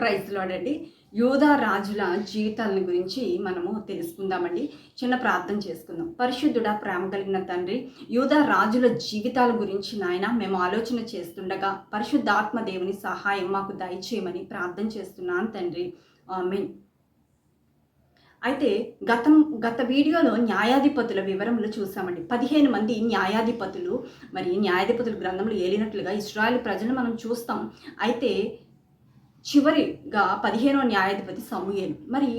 ప్రైజ్లోడండి యోధా రాజుల జీవితాలను గురించి మనము తెలుసుకుందామండి. చిన్న ప్రార్థన చేసుకుందాం. పరిశుద్ధుడా ప్రేమ కలిగిన తండ్రి యోధా రాజుల జీవితాల గురించి నాయన మేము ఆలోచన చేస్తుండగా పరిశుద్ధాత్మ దేవుని సహాయం మాకు దయచేయమని ప్రార్థన చేస్తున్నాను తండ్రి. మీన్ అయితే గతం గత వీడియోలో న్యాయాధిపతుల వివరములు చూసామండి. పదిహేను మంది న్యాయాధిపతులు మరి న్యాయాధిపతుల గ్రంథంలో ఏలినట్లుగా ఇస్రాయల్ ప్రజలు మనం చూస్తాం. అయితే చివరిగా పదిహేనో న్యాయాధిపతి సమూయేలు. మరి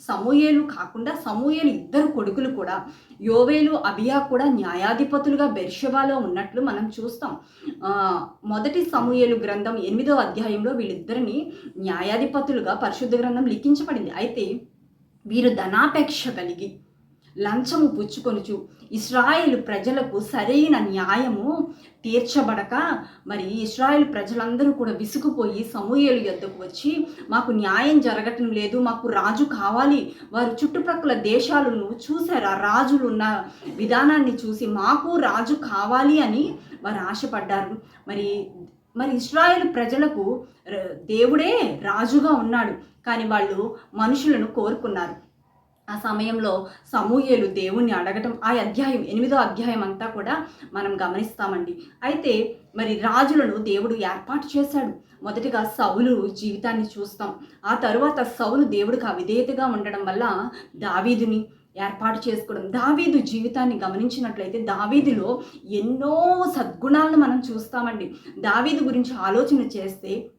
సమూయేలు కాకుండా సమూయేలు ఇద్దరు కొడుకులు కూడా యోవేలు అబియా కూడా న్యాయాధిపతులుగా బెర్షబాలో ఉన్నట్లు మనం చూస్తాం. మొదటి సమూయేలు గ్రంథం ఎనిమిదో అధ్యాయంలో వీళ్ళిద్దరిని న్యాయాధిపతులుగా పరిశుద్ధ గ్రంథం లిఖించబడింది. అయితే వీరు ధనాపేక్ష కలిగి లంచము పుచ్చుకొనుచు. ఇస్రాయిల్ ప్రజలకు సరైన న్యాయము తీర్చబడక మరి ఇస్రాయిల్ ప్రజలందరూ కూడా విసుగుపోయి సమూహలు యొద్దకు వచ్చి మాకు న్యాయం జరగటం లేదు మాకు రాజు కావాలి. వారు చుట్టుప్రక్కల దేశాలను చూశారు రాజులు ఉన్న విధానాన్ని చూసి మాకు రాజు కావాలి అని వారు ఆశపడ్డారు. మరి మరి ఇస్రాయేల్ ప్రజలకు దేవుడే రాజుగా ఉన్నాడు. కానీ వాళ్ళు మనుషులను కోరుకున్నారు. ఆ సమయంలో సమూహేలు దేవుణ్ణి అడగటం ఆ అధ్యాయం ఎనిమిదో అధ్యాయం అంతా కూడా మనం గమనిస్తామండి. అయితే మరి రాజులను దేవుడు ఏర్పాటు చేశాడు. మొదటిగా సౌలు జీవితాన్ని చూస్తాం. ఆ తరువాత సౌలు దేవుడికి అవిధేయతగా ఉండడం వల్ల దావీదుని ఏర్పాటు చేసుకోవడం. దావీదు జీవితాన్ని గమనించినట్లయితే దావీదులో ఎన్నో సద్గుణాలను మనం చూస్తామండి. దావీదు గురించి ఆలోచన చేస్తే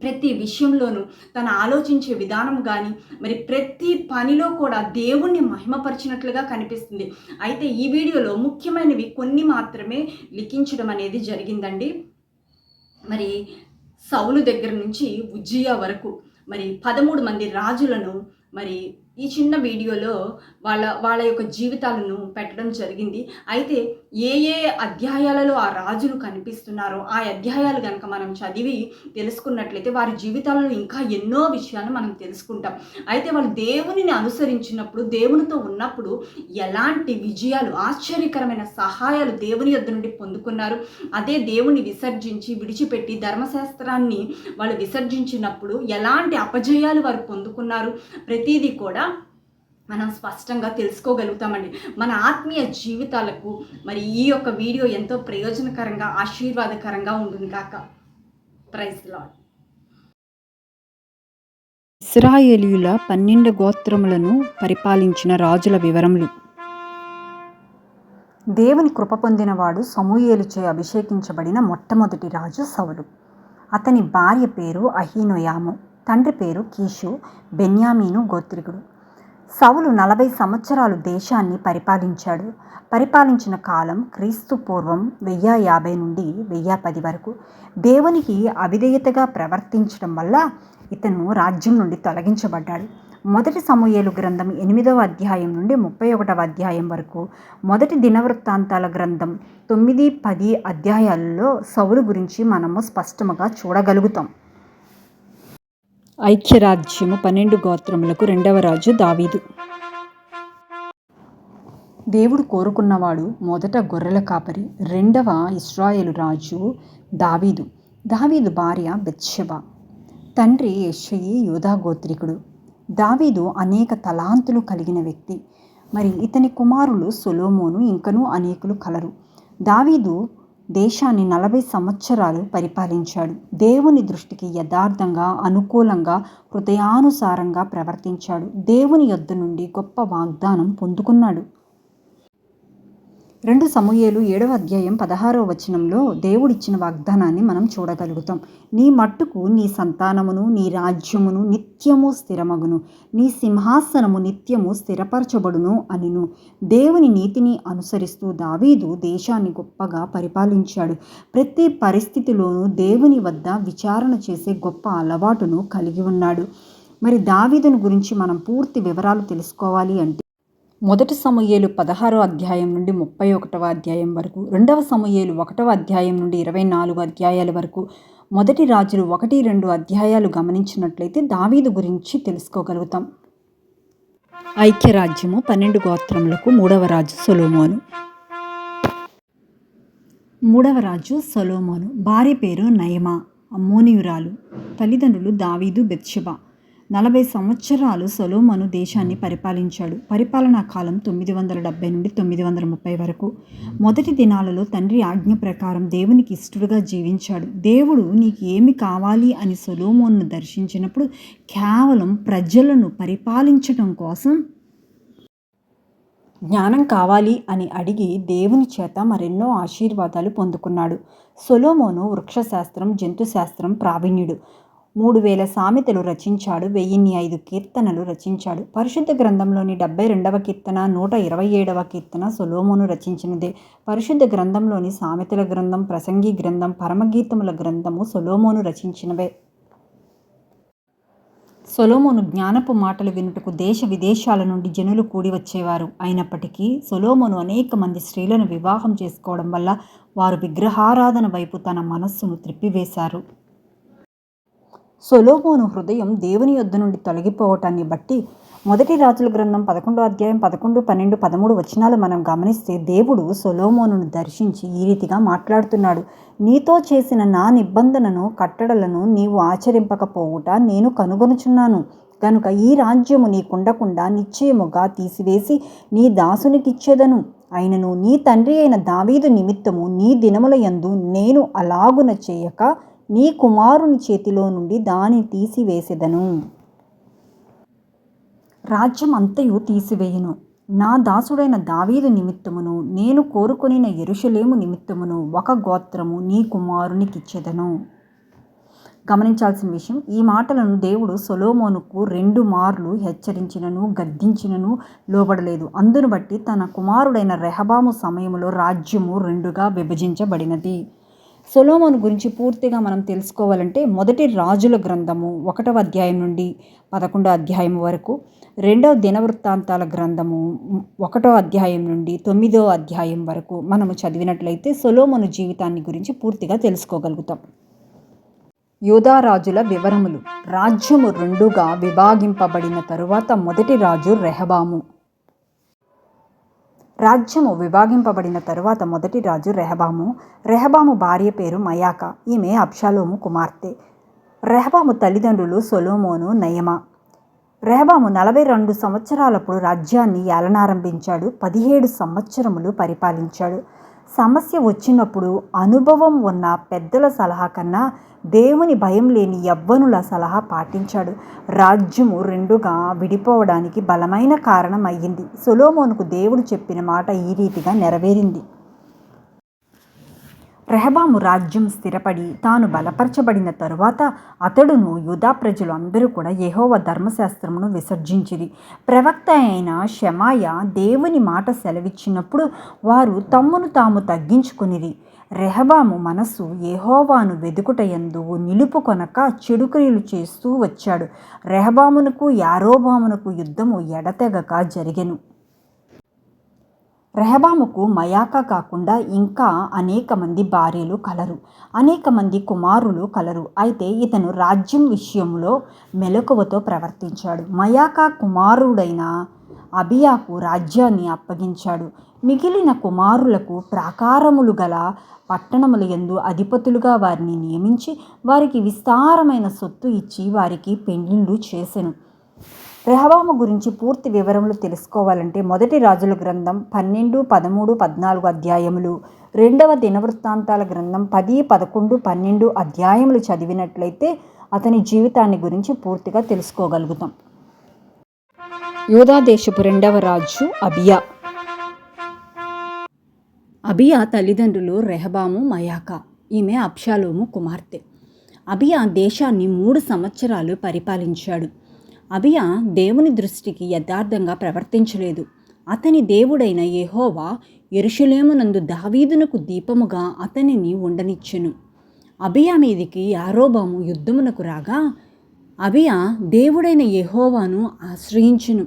ప్రతి విషయంలోనూ తను ఆలోచించే విధానం కానీ మరి ప్రతి పనిలో కూడా దేవుణ్ణి మహిమపరిచినట్లుగా కనిపిస్తుంది. అయితే ఈ వీడియోలో ముఖ్యమైనవి కొన్ని మాత్రమే లిఖించడం అనేది జరిగిందండి. మరి సౌలు దగ్గర నుంచి ఉజ్జియా వరకు మరి పదమూడు మంది రాజులను మరి ఈ చిన్న వీడియోలో వాళ్ళ వాళ్ళ యొక్క జీవితాలను పెట్టడం జరిగింది. అయితే ఏ ఏ అధ్యాయాలలో ఆ రాజులు కనిపిస్తున్నారో ఆ అధ్యాయాలు కనుక మనం చదివి తెలుసుకున్నట్లయితే వారి జీవితాలలో ఇంకా ఎన్నో విషయాలు మనం తెలుసుకుంటాం. అయితే వాళ్ళు దేవునిని అనుసరించినప్పుడు దేవునితో ఉన్నప్పుడు ఎలాంటి విజయాలు ఆశ్చర్యకరమైన సహాయాలు దేవుని యొద్ద నుండి పొందుకున్నారు? అదే దేవుని విసర్జించి విడిచిపెట్టి ధర్మశాస్త్రాన్ని వాళ్ళు విసర్జించినప్పుడు ఎలాంటి అపజయాలు వారు పొందుకున్నారు? ప్రతిదీ కూడా మనం స్పష్టంగా తెలుసుకోగలుగుతామండి. మన ఆత్మీయ జీవితాలకు మరి ఈ యొక్క వీడియో ఎంతో ప్రయోజనకరంగా ఆశీర్వాదకరంగా ఉంటుంది కాక. ప్రైజ్ లాడ్ ఇస్రాయేలీయుల పన్నెండు గోత్రములను పరిపాలించిన రాజుల వివరములు. దేవుని కృప పొందినవాడు సమూయేలుచే అభిషేకించబడిన మొట్టమొదటి రాజు సౌలు. అతని భార్య పేరు అహీనోయాము తండ్రి పేరు కీషు బెన్యామీను గోత్రికుడు. సౌలు నలభై సంవత్సరాలు దేశాన్ని పరిపాలించాడు. పరిపాలించిన కాలం క్రీస్తు పూర్వం వెయ్యి యాభై నుండి వెయ్యి పది వరకు. దేవునికి అవిధేయతగా ప్రవర్తించడం వల్ల ఇతను రాజ్యం నుండి తొలగించబడ్డాడు. మొదటి సమూహేలు గ్రంథం ఎనిమిదవ అధ్యాయం నుండి ముప్పై ఒకటవ అధ్యాయం వరకు. మొదటి దినవృత్తాంతాల గ్రంథం తొమ్మిది పది అధ్యాయాలలో సౌలు గురించి మనము స్పష్టముగా చూడగలుగుతాం. ఐక్యరాజ్యము పన్నెండు గోత్రములకు రెండవ రాజు దావీదు. దేవుడు కోరుకున్నవాడు మొదట గొర్రెల కాపరి రెండవ ఇస్రాయేలు రాజు దావీదు. దావీదు భార్య బెత్షబ. తండ్రి యెషయి యోధా గోత్రికుడు. దావీదు అనేక తలాంతులు కలిగిన వ్యక్తి. మరి ఇతని కుమారులు సొలోమోను ఇంకనూ అనేకులు కలరు. దావీదు దేశాన్ని నలభై సంవత్సరాలు పరిపాలించాడు. దేవుని దృష్టికి యథార్థంగా అనుకూలంగా హృదయానుసారంగా ప్రవర్తించాడు. దేవుని యొద్ద నుండి గొప్ప వాగ్దానం పొందుకున్నాడు. రెండు సమూయేలు ఏడవ అధ్యాయం పదహారవ వచనంలో దేవుడిచ్చిన వాగ్దానాన్ని మనం చూడగలుగుతాం. నీ మట్టుకు నీ సంతానమును నీ రాజ్యమును నిత్యము స్థిరమగును. నీ సింహాసనము నిత్యము స్థిరపరచబడును అనిను. దేవుని నీతిని అనుసరిస్తూ దావీదు దేశాన్ని గొప్పగా పరిపాలించాడు. ప్రతి పరిస్థితిలోనూ దేవుని వద్ద విచారణ చేసే గొప్ప అలవాటును కలిగి ఉన్నాడు. మరి దావీదుని గురించి మనం పూర్తి వివరాలు తెలుసుకోవాలి అంటే మొదటి సమూయేలు పదహారో అధ్యాయం నుండి ముప్పై ఒకటవ అధ్యాయం వరకు రెండవ సమూయేలు ఒకటవ అధ్యాయం నుండి ఇరవై నాలుగు అధ్యాయాల వరకు మొదటి రాజులు ఒకటి రెండు అధ్యాయాలు గమనించినట్లయితే దావీదు గురించి తెలుసుకోగలుగుతాం. ఐక్యరాజ్యము పన్నెండు గోత్రములకు మూడవ రాజు సొలోమోను. మూడవ రాజు సొలోమోను. భార్య పేరు నయమా. అమ్మోనియురాలు. తల్లిదండ్రులు దావీదు బెత్షబా. నలభై సంవత్సరాలు సొలోమను దేశాన్ని పరిపాలించాడు. పరిపాలనా కాలం తొమ్మిది వందల డెబ్బై నుండి తొమ్మిది వందల ముప్పై వరకు. మొదటి దినాలలో తండ్రి ఆజ్ఞ ప్రకారం దేవునికి ఇష్టడుగా జీవించాడు. దేవుడు నీకు ఏమి కావాలి అని సొలోమోన్ను దర్శించినప్పుడు కేవలం ప్రజలను పరిపాలించడం కోసం జ్ఞానం కావాలి అని అడిగి దేవుని చేత మరెన్నో ఆశీర్వాదాలు పొందుకున్నాడు. సొలోమోను వృక్షశాస్త్రం జంతుశాస్త్రం ప్రావీణ్యుడు. మూడు వేల సామెతలు రచించాడు వెయ్యిన్ని ఐదు కీర్తనలు రచించాడు. పరిశుద్ధ గ్రంథంలోని డెబ్బై రెండవ కీర్తన నూట ఇరవై ఏడవ కీర్తన సొలోమోను రచించినదే. పరిశుద్ధ గ్రంథంలోని సామెతల గ్రంథం ప్రసంగి గ్రంథం పరమగీతముల గ్రంథము సొలోమోను రచించినవే. సొలోమోను జ్ఞానపు మాటలు వినుటకు దేశ విదేశాల నుండి జనులు కూడి వచ్చేవారు. అయినప్పటికీ సొలోమోను అనేక మంది స్త్రీలను వివాహం చేసుకోవడం వల్ల వారు విగ్రహారాధన వైపు తన మనస్సును త్రిప్పివేశారు. సొలోమోను హృదయం దేవుని యొద్ద నుండి తొలగిపోవటాన్ని బట్టి మొదటి రాజుల గ్రంథం పదకొండో అధ్యాయం పదకొండు పన్నెండు పదమూడు వచనాలు మనం గమనిస్తే దేవుడు సొలోమోనును దర్శించి ఈ రీతిగా మాట్లాడుతున్నాడు. నీతో చేసిన నా నిబంధనను కట్టడలను నీవు ఆచరింపకపోవుట నేను కనుగొనుచున్నాను. కనుక ఈ రాజ్యము నీకుండకుండా నిశ్చయముగా తీసివేసి నీ దాసునికిచ్చేదను. అయినను నీ తండ్రి అయిన దావీదు నిమిత్తము నీ దినముల యందు నేను అలాగున చేయక నీ కుమారుని చేతిలో నుండి దాని తీసివేసెదను. రాజ్యం అంతయు తీసివేయును. నా దాసుడైన దావీదు నిమిత్తమును నేను కోరుకొనిన ఎరుషలేము నిమిత్తమును ఒక గోత్రము నీ కుమారునికిచ్చెదను. గమనించాల్సిన విషయం ఈ మాటలను దేవుడు సొలోమోనుకు రెండు మార్లు హెచ్చరించినను గద్దించినను లోబడలేదు. అందును బట్టి తన కుమారుడైన రెహబాము సమయంలో రాజ్యము రెండుగా విభజించబడినది. సొలోమోను గురించి పూర్తిగా మనం తెలుసుకోవాలంటే మొదటి రాజుల గ్రంథము ఒకటవ అధ్యాయం నుండి పదకొండో అధ్యాయం వరకు రెండవ దినవృత్తాంతాల గ్రంథము ఒకటో అధ్యాయం నుండి తొమ్మిదో అధ్యాయం వరకు మనము చదివినట్లయితే సొలోమోను జీవితాన్ని గురించి పూర్తిగా తెలుసుకోగలుగుతాం. యోధారాజుల వివరములు. రాజ్యము రెండుగా విభాగింపబడిన తరువాత మొదటి రాజు రెహబాము. రాజ్యము విభాగింపబడిన తరువాత మొదటి రాజు రెహబాము. రెహబాము భార్య పేరు మయాక. ఈమె అబ్షాలోము కుమార్తె. రెహబాము తల్లిదండ్రులు సొలోమోను నయమ. రెహబాము నలభై రెండు సంవత్సరాలప్పుడు రాజ్యాన్ని ఏలనారంభించాడు పదిహేడు సంవత్సరములు పరిపాలించాడు. సమస్య వచ్చినప్పుడు అనుభవం ఉన్న పెద్దల సలహా కన్నా దేవుని భయం లేని యవ్వనుల సలహా పాటించాడు. రాజ్యము రెండుగా విడిపోవడానికి బలమైన కారణం అయ్యింది. సొలోమోనుకు దేవుడు చెప్పిన మాట ఈ రీతిగా నెరవేరింది. రెహబాము రాజ్యం స్థిరపడి తాను బలపరచబడిన తరువాత అతడును యూదా ప్రజలు అందరూ కూడా యహోవ ధర్మశాస్త్రమును విసర్జించిరి. ప్రవక్త అయిన షమాయ దేవుని మాట సెలవిచ్చినప్పుడు వారు తమ్మును తాము తగ్గించుకునిరి. రెహబాము మనస్సు ఏహోవాను వెదుకుటయందు నిలుపుకొనక చెడుక్రియలు చేస్తూ వచ్చాడు. రెహబామునకు యారోబామునకు యుద్ధము ఎడతెగక జరిగెను. రెహబాముకు మయాక కాకుండా ఇంకా అనేక మంది భార్యలు కలరు. అనేక మంది కుమారులు కలరు. అయితే ఇతను రాజ్యం విషయంలో మెలకువతో ప్రవర్తించాడు. మయాక కుమారుడైన అబియాకు రాజ్యాన్ని అప్పగించాడు. మిగిలిన కుమారులకు ప్రాకారములు గల పట్టణముల యందు అధిపతులుగా వారిని నియమించి వారికి విస్తారమైన సొత్తు ఇచ్చి వారికి పెండ్లిళ్ళు చేసెను. రెహబాము గురించి పూర్తి వివరములు తెలుసుకోవాలంటే మొదటి రాజుల గ్రంథం పన్నెండు పదమూడు పద్నాలుగు అధ్యాయములు. రెండవ దినవృత్తాంతాల గ్రంథం పది పదకొండు పన్నెండు అధ్యాయములు చదివినట్లయితే అతని జీవితాన్ని గురించి పూర్తిగా తెలుసుకోగలుగుతాం. యోధాదేశపు రెండవ రాజు అబియా. అబియా తల్లిదండ్రులు రెహబాము మయాకా ఈమె అప్షాలోము కుమార్తె. అబియా దేశాన్ని మూడు సంవత్సరాలు పరిపాలించాడు. అభియ దేవుని దృష్టికి యథార్థంగా ప్రవర్తించలేదు. అతని దేవుడైన యెహోవా ఎరుషులేమునందు దావీదునకు దీపముగా అతనిని ఉండనిచ్చెను. అభియా మీదికి యారోబాము యుద్ధమునకు రాగా అభియా దేవుడైన యెహోవాను ఆశ్రయించును.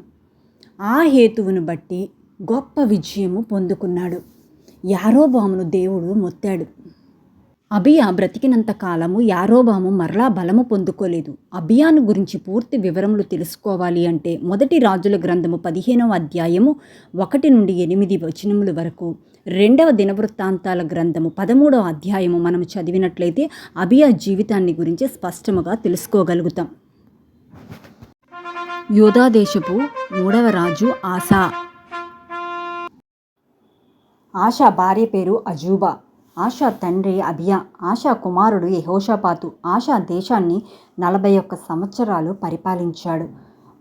ఆ హేతువును బట్టి గొప్ప విజయము పొందుకున్నాడు. యారోబామును దేవుడు మొత్తాడు. అభియా బ్రతికినంత కాలము యారోబాము మరలా బలము పొందుకోలేదు. అభియాను గురించి పూర్తి వివరములు తెలుసుకోవాలి అంటే మొదటి రాజుల గ్రంథము పదిహేనవ అధ్యాయము ఒకటి నుండి ఎనిమిది వచనముల వరకు. రెండవ దినవృత్తాంతాల గ్రంథము పదమూడవ అధ్యాయము మనం చదివినట్లయితే అభియా జీవితాన్ని గురించి స్పష్టముగా తెలుసుకోగలుగుతాం. యోధాదేశపు మూడవ రాజు ఆశా ఆశా భార్య పేరు అజూబా. ఆశా తండ్రి అభియా ఆశా కుమారుడు యహోషాపాతు ఆశా దేశాన్ని నలభై ఒక్క సంవత్సరాలు పరిపాలించాడు.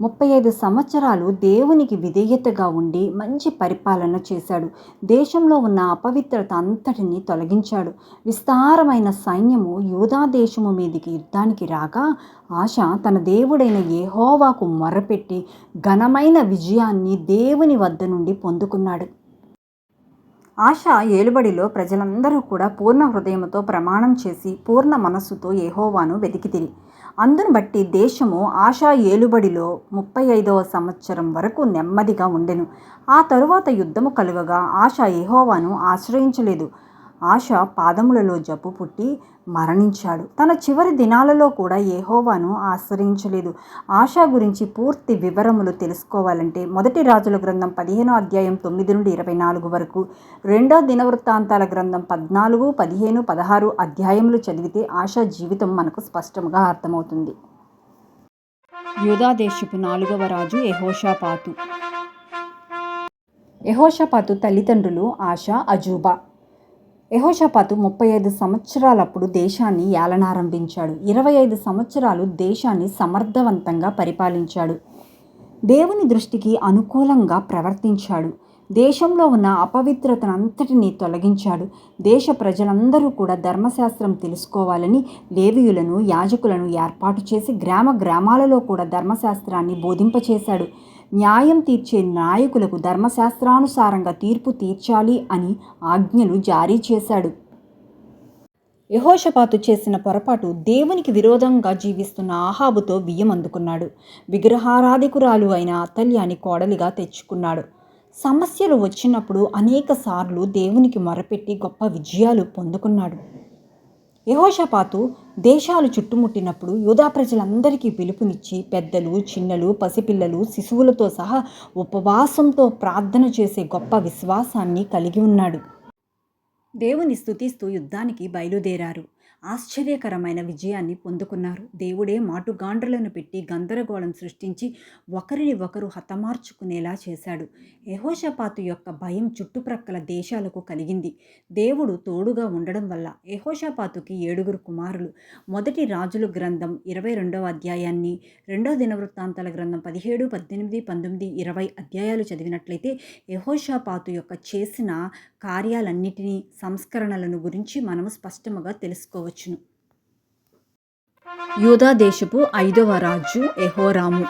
ముప్పై ఐదు సంవత్సరాలు దేవునికి విధేయతగా ఉండి మంచి పరిపాలన చేశాడు. దేశంలో ఉన్న అపవిత్రత అంతటిని తొలగించాడు. విస్తారమైన సైన్యము యూదా దేశము మీదికి యుద్ధానికి రాగా ఆశ తన దేవుడైన ఏహోవాకు మొరపెట్టి ఘనమైన విజయాన్ని దేవుని వద్ద నుండి పొందుకున్నాడు. ఆశ ఏలుబడిలో ప్రజలందరూ కూడా పూర్ణ హృదయముతో ప్రమాణం చేసి పూర్ణ మనస్సుతో యెహోవాను వెతికితిరి అందును బట్టి దేశము ఆశా ఏలుబడిలో ముప్పై ఐదవ సంవత్సరం వరకు నెమ్మదిగా ఉండెను. ఆ తరువాత యుద్ధము కలుగగా ఆశ యెహోవాను ఆశ్రయించలేదు. ఆశ పాదములలో జబ్బు పుట్టి మరణించాడు. తన చివరి దినాలలో కూడా యెహోవాను ఆశ్రయించలేదు. ఆశా గురించి పూర్తి వివరములు తెలుసుకోవాలంటే మొదటి రాజుల గ్రంథం పదిహేనో అధ్యాయం తొమ్మిది నుండి ఇరవై నాలుగు వరకు రెండో దినవృత్తాంతాల గ్రంథం పద్నాలుగు పదిహేను పదహారు అధ్యాయములు చదివితే ఆశా జీవితం మనకు స్పష్టంగా అర్థమవుతుంది. యూదాదేశపు నాలుగవ రాజు యహోషాపాతు. యహోషాపాతు తల్లిదండ్రులు ఆశా అజూబా. యహోషపాతు ముప్పై ఐదు సంవత్సరాలప్పుడు దేశాన్ని ఏలనారంభించాడు ఇరవై ఐదు సంవత్సరాలు దేశాన్ని సమర్థవంతంగా పరిపాలించాడు. దేవుని దృష్టికి అనుకూలంగా ప్రవర్తించాడు. దేశంలో ఉన్న అపవిత్రతనంతటినీ తొలగించాడు. దేశ ప్రజలందరూ కూడా ధర్మశాస్త్రం తెలుసుకోవాలని లేవీయులను యాజకులను ఏర్పాటు చేసి గ్రామ గ్రామాలలో కూడా ధర్మశాస్త్రాన్ని బోధింపచేశాడు. న్యాయం తీర్చే నాయకులకు ధర్మశాస్త్రానుసారంగా తీర్పు తీర్చాలి అని ఆజ్ఞలు జారీ చేశాడు. యహోషపాతు చేసిన పొరపాటు దేవునికి విరోధంగా జీవిస్తున్న ఆహాబుతో బియ్యం అందుకున్నాడు విగ్రహారాధికురాలు అయిన అతల్యాని కోడలిగా తెచ్చుకున్నాడు. సమస్యలు వచ్చినప్పుడు అనేక సార్లు దేవునికి మొరపెట్టి గొప్ప విజయాలు పొందుకున్నాడు. యహోషపాతు దేశాలు చుట్టుముట్టినప్పుడు యూదా ప్రజలందరికీ పిలుపునిచ్చి పెద్దలు చిన్నలు పసిపిల్లలు శిశువులతో సహా ఉపవాసంతో ప్రార్థన చేసే గొప్ప విశ్వాసాన్ని కలిగి ఉన్నాడు. దేవుని స్థుతిస్తూ యుద్ధానికి బయలుదేరారు. ఆశ్చర్యకరమైన విజయాన్ని పొందుకున్నారు. దేవుడే మాటుగాండ్రలను పెట్టి గందరగోళం సృష్టించి ఒకరిని ఒకరు హతమార్చుకునేలా చేశాడు. యహోషపాతు యొక్క భయం చుట్టుప్రక్కల దేశాలకు కలిగింది. దేవుడు తోడుగా ఉండడం వల్ల యహోషపాతుకి ఏడుగురు కుమారులు. మొదటి రాజుల గ్రంథం ఇరవై రెండవ అధ్యాయాన్ని రెండో దినవృత్తాంతాల గ్రంథం పదిహేడు పద్దెనిమిది పంతొమ్మిది ఇరవై అధ్యాయాలు చదివినట్లయితే యహోషపాతు యొక్క చేసిన కార్యాలన్నిటినీ సంస్కరణలను గురించి మనము స్పష్టముగా తెలుసుకోవచ్చు. యూదా దేశపు ఐదవ రాజు ఎహోరాము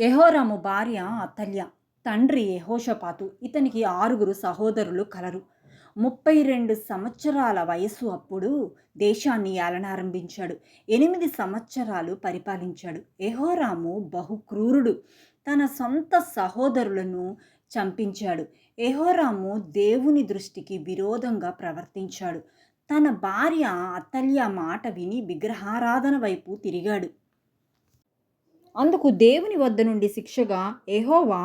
ఎహోరాము భార్య అతల్య తండ్రి యహోషపాతు. ఇతనికి ఆరుగురు సహోదరులు కలరు. ముప్పై రెండు సంవత్సరాల వయస్సు అప్పుడు దేశాన్ని ఏలనారంభించాడు ఎనిమిది సంవత్సరాలు పరిపాలించాడు. ఎహోరాము బహుక్రూరుడు తన సొంత సహోదరులను చంపించాడు. ఎహోరాము దేవుని దృష్టికి విరోధంగా ప్రవర్తించాడు. తన భార్య అతల్య మాట విని విగ్రహారాధన వైపు తిరిగాడు. అందుకు దేవుని వద్ద నుండి శిక్షగా ఎహోవా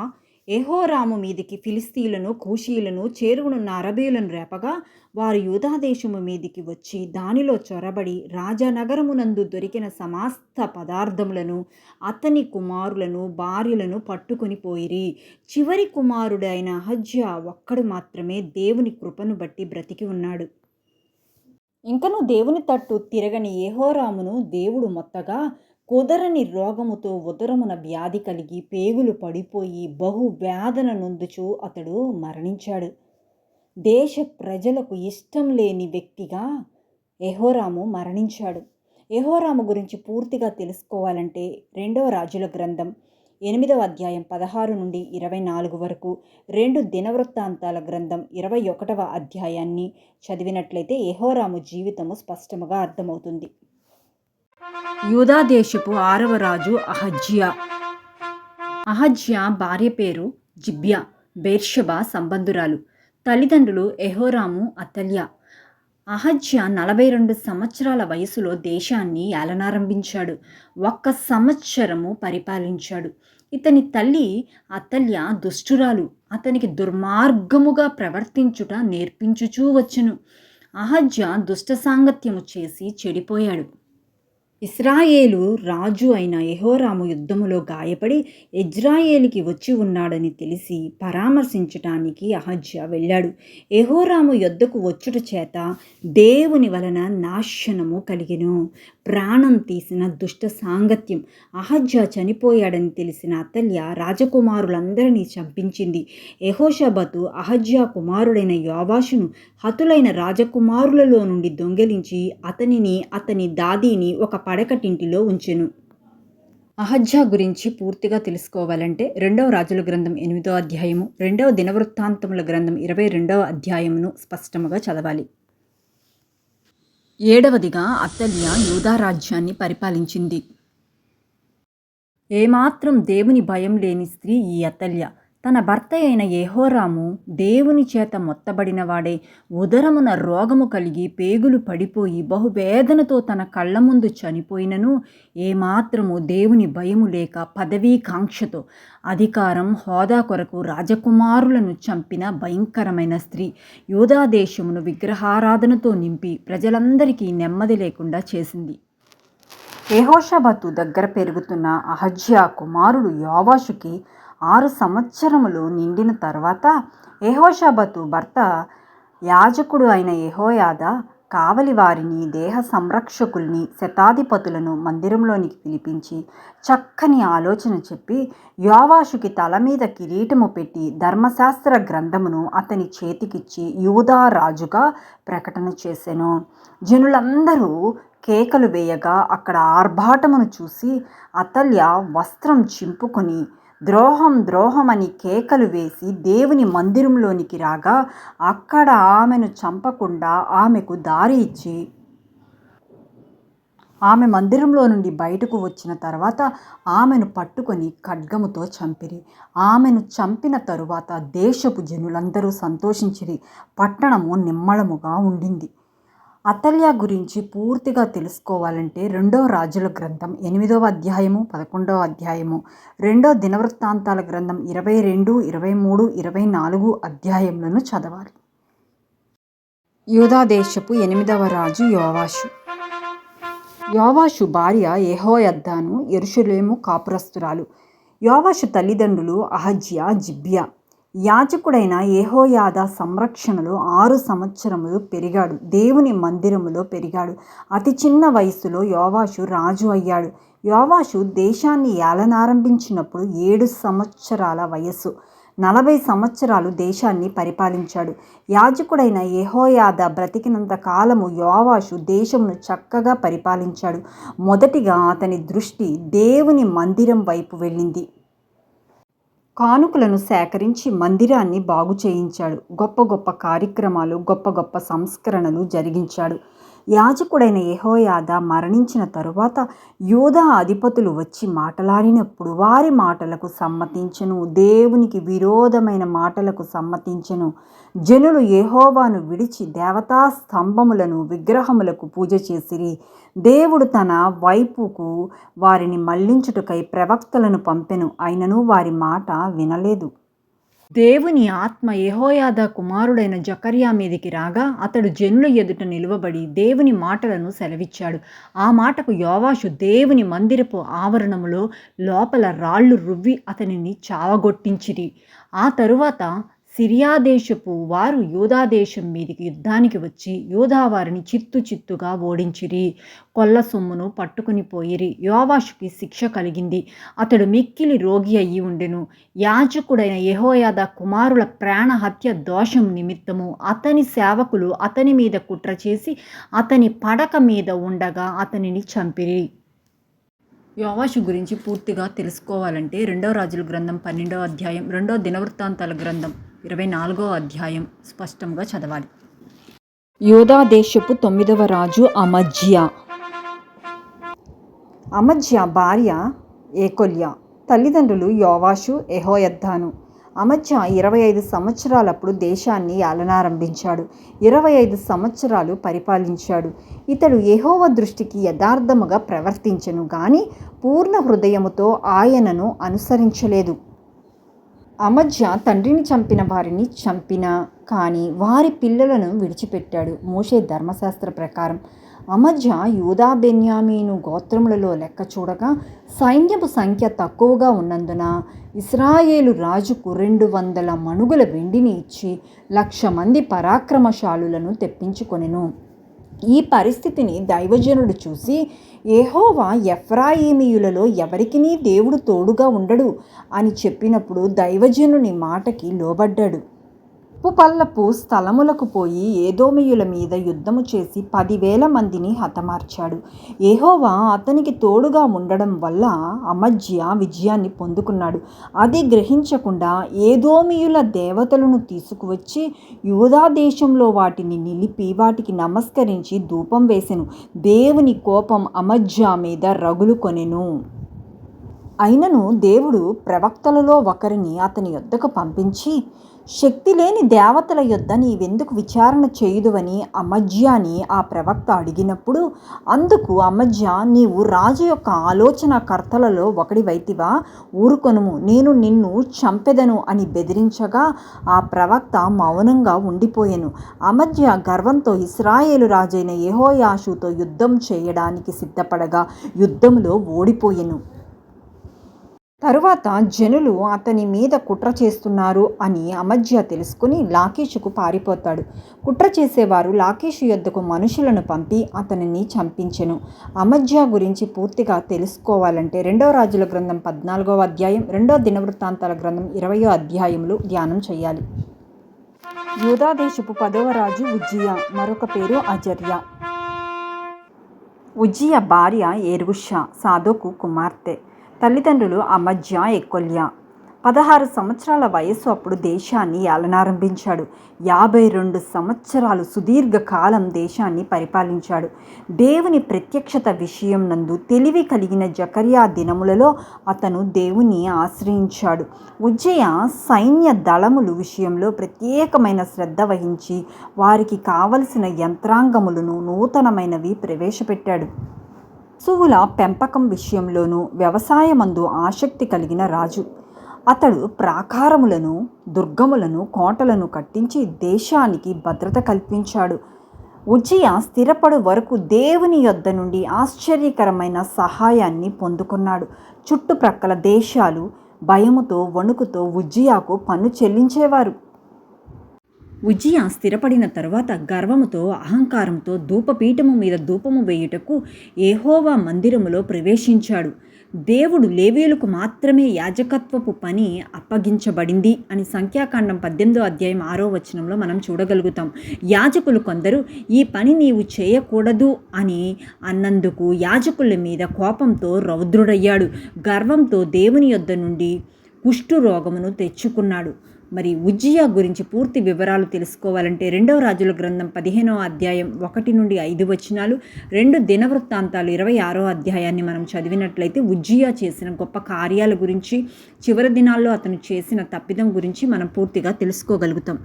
ఎహోరాము మీదికి ఫిలిస్తీలను కూషీలను చేరువనున్న అరబీలను రేపగా వారు యూధాదేశము మీదికి వచ్చి దానిలో చొరబడి రాజనగరమునందు దొరికిన సమస్త పదార్థములను అతని కుమారులను భార్యలను పట్టుకొని పోయిరి. చివరి కుమారుడైన హజ్జా ఒక్కడు మాత్రమే దేవుని కృపను బట్టి బ్రతికి ఉన్నాడు. ఇంకను దేవుని తట్టు తిరగని ఏహోరామును దేవుడు మొత్తగా కుదరని రోగముతో ఉదరమున వ్యాధి కలిగి పేగులు పడిపోయి బహు వేదన నొందుచు అతడు మరణించాడు. దేశ ప్రజలకు ఇష్టం లేని వ్యక్తిగా ఎహోరాము మరణించాడు. ఎహోరాము గురించి పూర్తిగా తెలుసుకోవాలంటే రెండవ రాజుల గ్రంథం ఎనిమిదవ అధ్యాయం పదహారు నుండి ఇరవై నాలుగు వరకు రెండు దినవృత్తాంతాల గ్రంథం ఇరవై ఒకటవ అధ్యాయాన్ని చదివినట్లయితే ఎహోరాము జీవితము స్పష్టముగా అర్థమవుతుంది. యూదాదేశపు ఆరవ రాజు అహజ్యా. అహజ్యా భార్య పేరు జిబ్యా బేర్షబా సంబంధురాలు. తల్లిదండ్రులు ఎహోరాము అతల్య. అహజ్య నలభై రెండు సంవత్సరాల వయసులో దేశాన్ని ఏలనారంభించాడు. ఒక్క సంవత్సరము పరిపాలించాడు. ఇతని తల్లి అతల్య దుష్టురాలు. అతనికి దుర్మార్గముగా ప్రవర్తించుట నేర్పించుచూ వచ్చును. అహజ్య దుష్ట సాంగత్యము చేసి చెడిపోయాడు. ఇస్రాయేలు రాజు అయిన యహోరాము యుద్ధములో గాయపడి ఇజ్రాయేలుకి వచ్చి ఉన్నాడని తెలిసి పరామర్శించటానికి అహజ్య వెళ్ళాడు. యహోరాము యొద్దకు వచ్చుట చేత దేవుని వలన నాశనము కలిగెను. ప్రాణం తీసిన దుష్ట సాంగత్యం అహజ్య చనిపోయాడని తెలిసిన అతల్య రాజకుమారులందరినీ చంపించింది. యహోషబతు అహజ్య కుమారుడైన యోవాషును హతులైన రాజకుమారులలో నుండి దొంగిలించి అతనిని అతని దాదీని ఒక పడకటింటిలో ఉంచెను. అహజ్జా గురించి పూర్తిగా తెలుసుకోవాలంటే రెండవ రాజుల గ్రంథం ఎనిమిదో అధ్యాయము రెండవ దినవృత్తాంతముల గ్రంథం ఇరవై రెండవ అధ్యాయమును స్పష్టముగా చదవాలి. ఏడవదిగా అత్తలియా యూదా రాజ్యాన్ని పరిపాలించింది. ఏమాత్రం దేవుని భయం లేని స్త్రీ ఈ అతల్య తన భర్త అయిన యహోరాము దేవుని చేత మొత్తబడినవాడే ఉదరమున రోగము కలిగి పేగులు పడిపోయి బహువేదనతో తన కళ్ళ ముందు చనిపోయినను ఏమాత్రము దేవుని భయము లేక పదవీ కాంక్షతో అధికారం హోదా కొరకు రాజకుమారులను చంపిన భయంకరమైన స్త్రీ యూదాదేశమును విగ్రహారాధనతో నింపి ప్రజలందరికీ నెమ్మది లేకుండా చేసింది. యెహోషాబాతు దగ్గర పెరుగుతున్న అహజ్యా కుమారుడు యోవాషుకి ఆరు సంవత్సరములు నిండిన తర్వాత ఎహోషాబతు భర్త యాజకుడు అయిన యహోయాద కావలి వారిని దేహ సంరక్షకుల్ని శతాధిపతులను మందిరంలోనికి పిలిపించి చక్కని ఆలోచన చెప్పి యోవాషుకి తల మీద కిరీటము పెట్టి ధర్మశాస్త్ర గ్రంథమును అతని చేతికిచ్చి యూదా రాజుగా ప్రకటన చేసెను. జనులందరూ కేకలు వేయగా అక్కడ ఆర్భాటమును చూసి అతల్య వస్త్రం చింపుకొని ద్రోహం ద్రోహం అని కేకలు వేసి దేవుని మందిరంలోనికి రాగా అక్కడ ఆమెను చంపకుండా ఆమెకు దారి ఇచ్చి ఆమె మందిరంలో నుండి బయటకు వచ్చిన తర్వాత ఆమెను పట్టుకొని ఖడ్గముతో చంపిరి. ఆమెను చంపిన తరువాత దేశపు జనులందరూ సంతోషించిరి. పట్టణము నిమ్మళముగా ఉండింది. అతల్య గురించి పూర్తిగా తెలుసుకోవాలంటే రెండో రాజుల గ్రంథం ఎనిమిదవ అధ్యాయము పదకొండవ అధ్యాయము రెండో దినవృత్తాంతాల గ్రంథం ఇరవై రెండు ఇరవై మూడు ఇరవై నాలుగు అధ్యాయములను చదవాలి. యూదాదేశపు ఎనిమిదవ రాజు యోవాషు. యోవాషు భార్య యెహోయద్దాను ఎరుషులేము కాపురస్తురాలు. యోవాషు తల్లిదండ్రులు అహజ్య జిబ్యా. యాజకుడైన యహోయాద సంరక్షణలో ఆరు సంవత్సరములు పెరిగాడు. దేవుని మందిరములో పెరిగాడు. అతి చిన్న వయసులో యోవాషు రాజు అయ్యాడు. యోవాషు దేశాన్ని ఏలనారంభించినప్పుడు ఏడు సంవత్సరాల వయస్సు. నలభై సంవత్సరాలు దేశాన్ని పరిపాలించాడు. యాజకుడైన యహోయాద బ్రతికినంత కాలము యోవాషు దేశమును చక్కగా పరిపాలించాడు. మొదటిగా అతని దృష్టి దేవుని మందిరం వైపు వెళ్ళింది. కానుకలను సేకరించి మందిరాన్ని బాగు చేయించాడు గొప్ప గొప్ప కార్యక్రమాలు గొప్ప గొప్ప సంస్కరణలు జరిగించాడు. యాజకుడైన యెహోయాద మరణించిన తరువాత యూదా అధిపతులు వచ్చి మాటలాడినప్పుడు వారి మాటలకు సమ్మతించెను దేవునికి విరోధమైన మాటలకు సమ్మతించెను. జనులు యహోవాను విడిచి దేవతా స్తంభములను విగ్రహములకు పూజ చేసిరి. దేవుడు తన వైపుకు వారిని మళ్ళించుటకై ప్రవక్తలను పంపెను అయినను వారి మాట వినలేదు. దేవుని ఆత్మ యహోయాద కుమారుడైన జకర్యా మీదికి రాగా అతడు జనుల ఎదుట నిలువబడి దేవుని మాటలను సెలవిచ్చాడు. ఆ మాటకు యోవాషు దేవుని మందిరపు ఆవరణములో లోపల రాళ్ళు రువ్వి అతనిని చావగొట్టించిరి. ఆ తరువాత సిరియా దేశపు వారు యూధాదేశం మీదికి యుద్ధానికి వచ్చి యూదా వారిని చిత్తు చిత్తుగా ఓడించిరి. కొల్ల సొమ్మును పట్టుకుని పోయిరి. యోవాషుకి శిక్ష కలిగింది. అతడు మిక్కిలి రోగి అయ్యి ఉండెను. యాజకుడైన యహోయాద కుమారుల ప్రాణహత్య దోషం నిమిత్తము అతని సేవకులు అతని మీద కుట్ర చేసి అతని పడక మీద ఉండగా అతనిని చంపిరి. యోవాషు గురించి పూర్తిగా తెలుసుకోవాలంటే రెండవ రాజుల గ్రంథం పన్నెండవ అధ్యాయం రెండవ దినవృత్తాంతాల గ్రంథం ఇరవై నాలుగో అధ్యాయం స్పష్టంగా చదవాలి. యోధా దేశపు తొమ్మిదవ రాజు అమజ్య. అమజ్య భార్య ఏకొల్య తల్లిదండ్రులు యోవాషు ఎహోయద్దాను అమధ్య ఇరవై ఐదు సంవత్సరాలప్పుడు దేశాన్ని ఏలనారంభించాడు ఇరవై ఐదు సంవత్సరాలు పరిపాలించాడు. ఇతడు ఎహోవ దృష్టికి యథార్థముగా ప్రవర్తించను గాని పూర్ణ హృదయముతో ఆయనను అనుసరించలేదు. అమధ్య తండ్రిని చంపిన వారిని చంపిన కానీ వారి పిల్లలను విడిచిపెట్టాడు. మోషే ధర్మశాస్త్ర ప్రకారం అమధ్య యూదా బెన్యామీను గోత్రములలో లెక్క చూడగా సైన్యపు సంఖ్య తక్కువగా ఉన్నందున ఇస్రాయేలు రాజుకు రెండు వందల మణుగుల వెండిని ఇచ్చి లక్ష మంది పరాక్రమశాలులను తెప్పించుకొనెను. ఈ పరిస్థితిని దైవజనుడు చూసి ఏహోవా ఎఫ్రాయిమీయులలో ఎవరికినీ దేవుడు తోడుగా ఉండడు అని చెప్పినప్పుడు దైవజనుని మాటకి లోబడ్డాడు. ఉప్పు పల్లపు స్థలములకు పోయి ఏదోమియుల మీద యుద్ధము చేసి పదివేల మందిని హతమార్చాడు. ఏహోవా అతనికి తోడుగా ఉండడం వల్ల అమజ్య విజయాన్ని పొందుకున్నాడు. అది గ్రహించకుండా ఏదోమియుల దేవతలను తీసుకువచ్చి యూదా దేశంలో వాటిని నిలిపి వాటికి నమస్కరించి ధూపం వేసెను. దేవుని కోపం అమజ్య మీద రగులు కొనెను. అయినను దేవుడు ప్రవక్తలలో ఒకరిని అతని యొద్దకు పంపించి శక్తి లేని దేవతల యొద్ద నీవెందుకు విచారణ చేయుదువని అమజ్యాని ఆ ప్రవక్త అడిగినప్పుడు అందుకు అమజ్య నీవు రాజు యొక్క ఆలోచన కర్తలలో ఒకడివైతివా? ఊరుకొనుము నేను నిన్ను చంపెదను అని బెదిరించగా ఆ ప్రవక్త మౌనంగా ఉండిపోయాను. అమజ్య గర్వంతో ఇస్రాయేలు రాజైన యహోయాషుతో యుద్ధం చేయడానికి సిద్ధపడగా యుద్ధంలో ఓడిపోయెను. తరువాత జనులు అతని మీద కుట్ర చేస్తున్నారు అని అమధ్య తెలుసుకుని లాకేషుకు పారిపోతాడు. కుట్ర చేసేవారు లాకేషు యొద్దకు మనుషులను పంపి అతనిని చంపించెను. అమధ్య గురించి పూర్తిగా తెలుసుకోవాలంటే రెండవ రాజుల గ్రంథం పద్నాలుగవ అధ్యాయం రెండో దినవృత్తాంతాల గ్రంథం ఇరవయో అధ్యాయంలో ధ్యానం చేయాలి. యూదాదేశపు పదవ రాజు ఉజ్జియా మరొక పేరు అజర్య. ఉజ్జియ భార్య ఏరుగుషా సాధోకు కుమార్తె. తల్లిదండ్రులు అమధ్య ఎక్కొల్య పదహారు సంవత్సరాల వయస్సు అప్పుడు దేశాన్ని ఏలనారంభించాడు. యాభై రెండు సంవత్సరాలు సుదీర్ఘకాలం దేశాన్ని పరిపాలించాడు. దేవుని ప్రత్యక్షత విషయం నందు తెలివి కలిగిన జకర్యా దినములలో అతను దేవుని ఆశ్రయించాడు. ఉజ్జయ సైన్య దళములు విషయంలో ప్రత్యేకమైన శ్రద్ధ వహించి వారికి కావలసిన యంత్రాంగములను నూతనమైనవి ప్రవేశపెట్టాడు. పశువుల పెంపకం విషయంలోనూ వ్యవసాయమందు ఆసక్తి కలిగిన రాజు. అతడు ప్రాకారములను దుర్గములను కోటలను కట్టించి దేశానికి భద్రత కల్పించాడు. ఉజ్జయ స్థిరపడు వరకు దేవుని యొద్ద నుండి ఆశ్చర్యకరమైన సహాయాన్ని పొందుకున్నాడు. చుట్టుప్రక్కల దేశాలు భయముతో వణుకుతో ఉజ్జియాకు పన్ను చెల్లించేవారు. విజయ స్థిరపడిన తర్వాత గర్వముతో అహంకారంతో ధూపపీఠము మీద ధూపము వేయుటకు ఏహోవా మందిరములో ప్రవేశించాడు. దేవుడు లేవేలకు మాత్రమే యాజకత్వపు పని అప్పగించబడింది అని సంఖ్యాకాండం పద్దెనిమిదో అధ్యాయం ఆరో వచనంలో మనం చూడగలుగుతాం. యాజకులు కొందరు ఈ పని నీవు చేయకూడదు అని అన్నందుకు యాజకుల మీద కోపంతో రౌద్రుడయ్యాడు. గర్వంతో దేవుని యొద్ద నుండి కుష్ఠు రోగమును తెచ్చుకున్నాడు. మరి ఉజ్జియా గురించి పూర్తి వివరాలు తెలుసుకోవాలంటే రెండవ రాజుల గ్రంథం పదిహేనవ అధ్యాయం ఒకటి నుండి ఐదు వచనాలు రెండు దినవృత్తాంతాలు ఇరవై ఆరో అధ్యాయాన్ని మనం చదివినట్లయితే ఉజ్జియా చేసిన గొప్ప కార్యాల గురించి చివరి దినాల్లో అతను చేసిన తప్పిదం గురించి మనం పూర్తిగా తెలుసుకోగలుగుతాం.